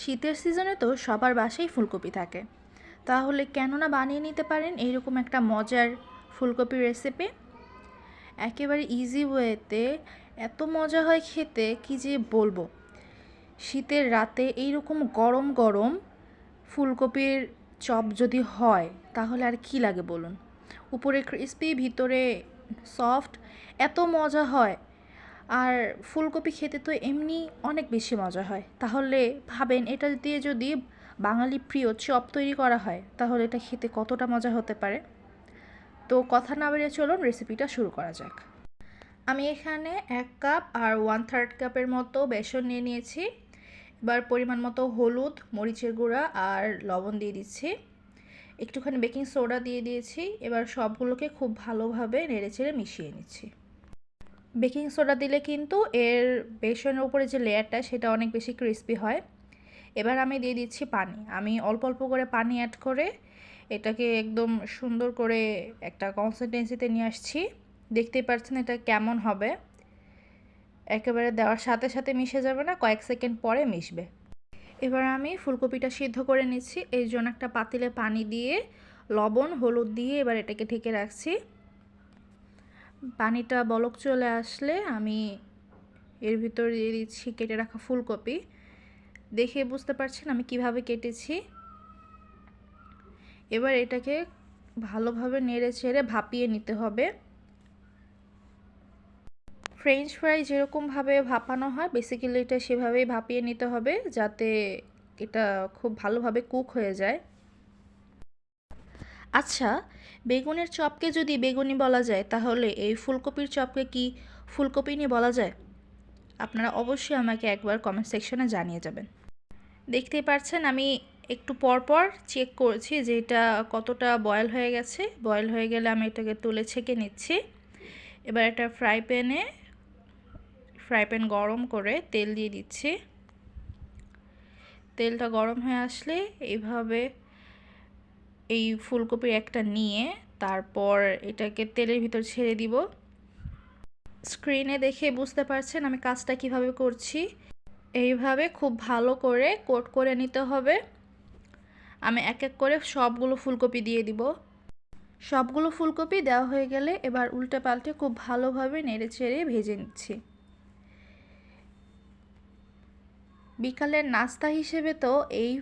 শীতের সিজনে তো সবার বাসায় ফুলকপি থাকে। তাহলে কেন না বানিয়ে নিতে পারেন এইরকম একটা মজার ফুলকপি রেসিপি একেবারে ইজি ওয়েতে এত মজা হয় খেতে, কি যে বলব? শীতের রাতে এইরকম গরম গরম ফুলকপির চপ যদি হয়, তাহলে আর কি লাগে বলুন? উপরে ক্রিস্পি ভিতরে সফট এত মজা হয়। আর ফুলকপি খেতে তো এমনি অনেক বেশি মজা হয়। তাহলে ভাবেন, এটা দিয়ে যদি বাঙালি প্রিয় চপ তৈরি করা হয়, তাহলে এটা খেতে কতটা মজা হতে পারে? তো কথা না বেরিয়ে চলুন রেসিপিটা শুরু করা যাক। আমি এখানে এক কাপ আর ওয়ান থার্ড কাপের মতো বেসন নিয়ে নিয়েছি। এবার পরিমাণ মতো হলুদ, মরিচের গুঁড়া আর লবণ দিয়ে দিচ্ছি। একটুখানি বেকিং সোডা দিয়ে দিয়েছি। এবার সবগুলোকে খুব ভালোভাবে নেড়েচেড়ে মিশিয়ে নিচ্ছি। বেকিং সোডা দিলে কিন্তু এর বেসনের উপরে যে লেয়ারটা, সেটা অনেক বেশি ক্রিস্পি হয়। এবার আমি দিয়ে দিচ্ছি পানি। আমি অল্প অল্প করে পানি অ্যাড করে এটাকে একদম সুন্দর করে একটা কনসিস্টেন্সিতে নিয়ে আসছি। দেখতেই পাচ্ছেন এটা কেমন হবে। একেবারে দেওয়ার সাথে সাথে মিশে যাবে না, কয়েক সেকেন্ড পরে মিশবে। এবার আমি ফুলকপিটা সিদ্ধ করে নিচ্ছি। এই জন্য একটা পাতিলে পানি দিয়ে লবণ, হলুদ দিয়ে এবার এটাকে ঢেকে রাখছি। পানিটা বলক চলে আসলে আমি এর ভিতর দিয়ে দিচ্ছি, কেটে রাখা ফুলকপি। দেখে বুঝতে পারছেন আমি কীভাবে কেটেছি? এবার এটাকে ভালোভাবে নেড়ে ছেড়ে ভাপিয়ে নিতে হবে। ফ্রেঞ্চ ফ্রাই যেরকমভাবে ভাপানো হয় বেসিক্যালি এটা সেভাবেই ভাপিয়ে নিতে হবে যাতে এটা খুব ভালোভাবে কুক হয়ে যায়। আচ্ছা বেগুনের চপকে যদি বেগুনি বলা যায়, তাহলে এই ফুলকপির চপকে কি ফুলকপি নিয়ে বলা যায়? আপনারা অবশ্যই আমাকে একবার কমেন্ট সেকশনে জানিয়ে যাবেন। দেখতেই পাচ্ছেন আমি একটু পর পর চেক করছি যে এটা কতটা বয়েল হয়ে গেছে। বয়েল হয়ে গেলে আমি এটাকে তুলে ছেঁকে নিচ্ছি। এবার এটা ফ্রাই প্যানে ফ্রাই প্যান গরম করে তেল দিয়ে দিচ্ছি। তেলটা গরম হয়ে আসলে এইভাবে এই ফুলকপির একটা নিয়ে তারপর এটাকে তেলের ভিতর ছেড়ে দিব। স্ক্রিনে দেখে বুঝতে পারছেন আমি কাজটা কীভাবে করছি। এইভাবে খুব ভালো করে কোট করে নিতে হবে। আমি এক এক করে সবগুলো ফুলকপি দিয়ে দিব। সবগুলো ফুলকপি দেওয়া হয়ে গেলে এবার উল্টে পাল্টে খুব ভালোভাবে নেড়ে চেড়ে ভেজে নিচ্ছি। বিকালের নাস্তা হিসেবে তো এই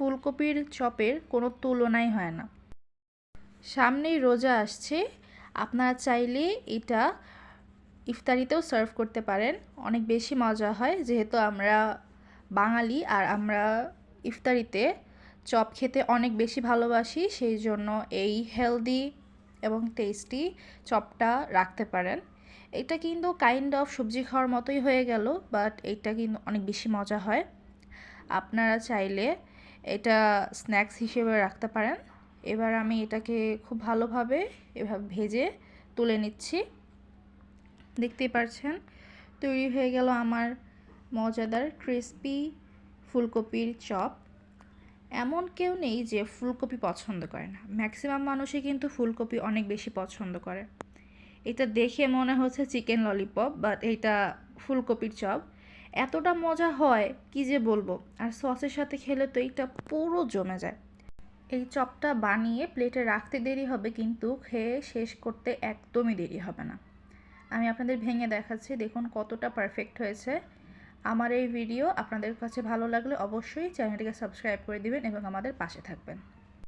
ফুলকপির চপের কোনো তুলনাই হয় না। সামনেই রোজা আসছে। আপনারা চাইলে এটা ইফতারিতেও সার্ভ করতে পারেন। অনেক বেশি মজা হয়, যেহেতু আমরা বাঙালি আর আমরা ইফতারিতে চপ খেতে অনেক বেশি ভালোবাসি, সেই জন্য এই হেলদি এবং টেস্টি চপটা রাখতে পারেন। এটা কিন্তু কাইন্ড অফ সবজি খাওয়ার মতোই হয়ে গেল বাট এটা কিন্তু অনেক বেশি মজা হয়। আপনারা চাইলে এটা স্ন্যাক্স হিসেবে রাখতে পারেন। এবার আমি এটাকে খুব ভালোভাবে এভাবে ভেজে তুলে নিচ্ছি। দেখতেই পারছেন, তৈরি হয়ে গেল আমার মজাদার ক্রিসপি ফুলকপির চপ। এমন কেউ নেই যে ফুলকপি পছন্দ করে না। ম্যাক্সিমাম মানুষই কিন্তু ফুলকপি অনেক বেশি পছন্দ করে। এটা দেখে মনে হচ্ছে চিকেন ললিপপ বাট এটা ফুলকপির চপ। এতটা মজা হয় কি যে বলব? আর সসের সাথে খেলে তো এইটা পুরো জমে যায়। এই চপটা বানিয়ে প্লেটে রাখতে দেরি হবে কিন্তু খেয়ে শেষ করতে একদমই দেরি হবে না। আমি আপনাদের ভেঙে দেখাচ্ছি, দেখুন কতটা পারফেক্ট হয়েছে। আমার এই ভিডিও আপনাদের কাছে ভালো লাগলে অবশ্যই চ্যানেলটিকে সাবস্ক্রাইব করে দিবেন এবং আমাদের পাশে থাকবেন।